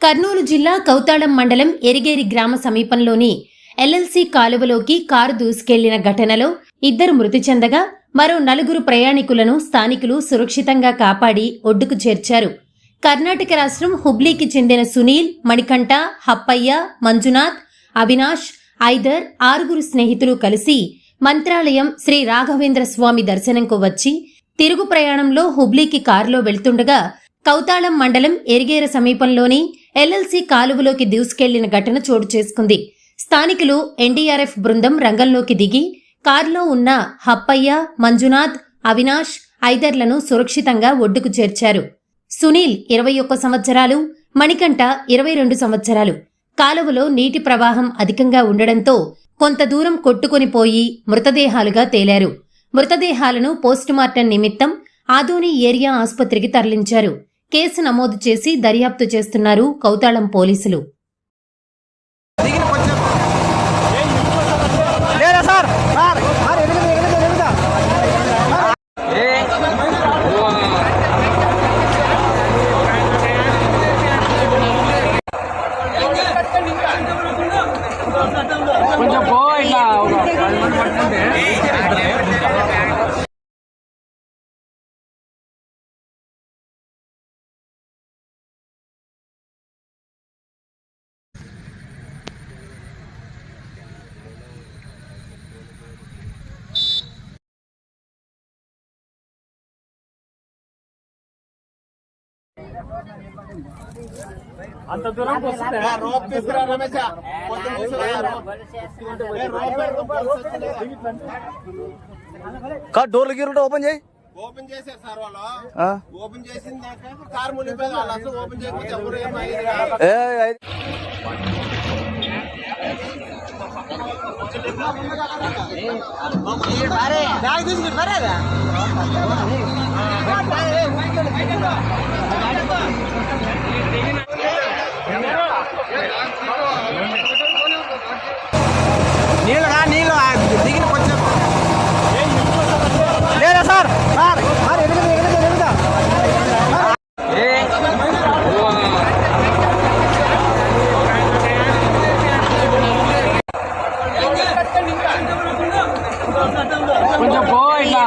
కర్నూలు జిల్లా కౌతాళం మండలం ఎరిగేరి గ్రామ సమీపంలోని ఎల్ఎల్సి కాలువలోకి కారు దూసుకెళ్ళిన ఘటనలో ఇద్దరు మృతి చెందగా మరో నలుగురు ప్రయాణికులను స్థానికులు సురక్షితంగా కాపాడి ఒడ్డుకు చేర్చారు. కర్ణాటక రాష్ట్రం హుబ్లీకి చెందిన సునీల్ మణికంఠ హప్పయ్య మంజునాథ్ అవినాష్ ఐదర్ ఆరుగురు స్నేహితులు కలిసి మంత్రాలయం శ్రీ రాఘవేంద్ర స్వామి దర్శనంకు వచ్చి తిరుగు ప్రయాణంలో హుబ్లీకి కారులో వెళ్తుండగా కౌతాళం మండలం ఎరిగేర సమీపంలోని ఎల్ఎల్సి కాలువలోకి దూసుకెళ్ళిన ఘటన చోటు చేసుకుంది. స్థానికులు ఎన్డీఆర్ఎఫ్ బృందం రంగంలోకి దిగి కారులో ఉన్న హప్పయ్య మంజునాథ్ అవినాష్ ఐదర్లను సురక్షితంగా ఒడ్డుకు చేర్చారు. సునీల్ ఇరవై ఒక్క సంవత్సరాలు మణికంఠ ఇరవై రెండు సంవత్సరాలు. కాలువలో నీటి ప్రవాహం అధికంగా ఉండడంతో కొంత దూరం కొట్టుకుని పోయి మృతదేహాలుగా తేలారు. మృతదేహాలను పోస్టుమార్టం నిమిత్తం ఆదోని ఏరియా ఆసుపత్రికి తరలించారు. కేసు నమోదు చేసి దర్యాప్తు చేస్తున్నారు కౌతాళం పోలీసులు. అంత దూరం రోప్ తీసుకురా రమేష్ కా డోర్లు గీరుంటే ఓపెన్ చేయి ఓపెన్ చేశారు సార్ వాళ్ళు ఆ. ఓపెన్ చేసిన దాకా కార్ మునిగిపోయింది వాళ్ళు అసలు ఓపెన్ చేయకపోతే ఎవరు ఏం అయ్యేది కొంచెం పోయి ఇట్లా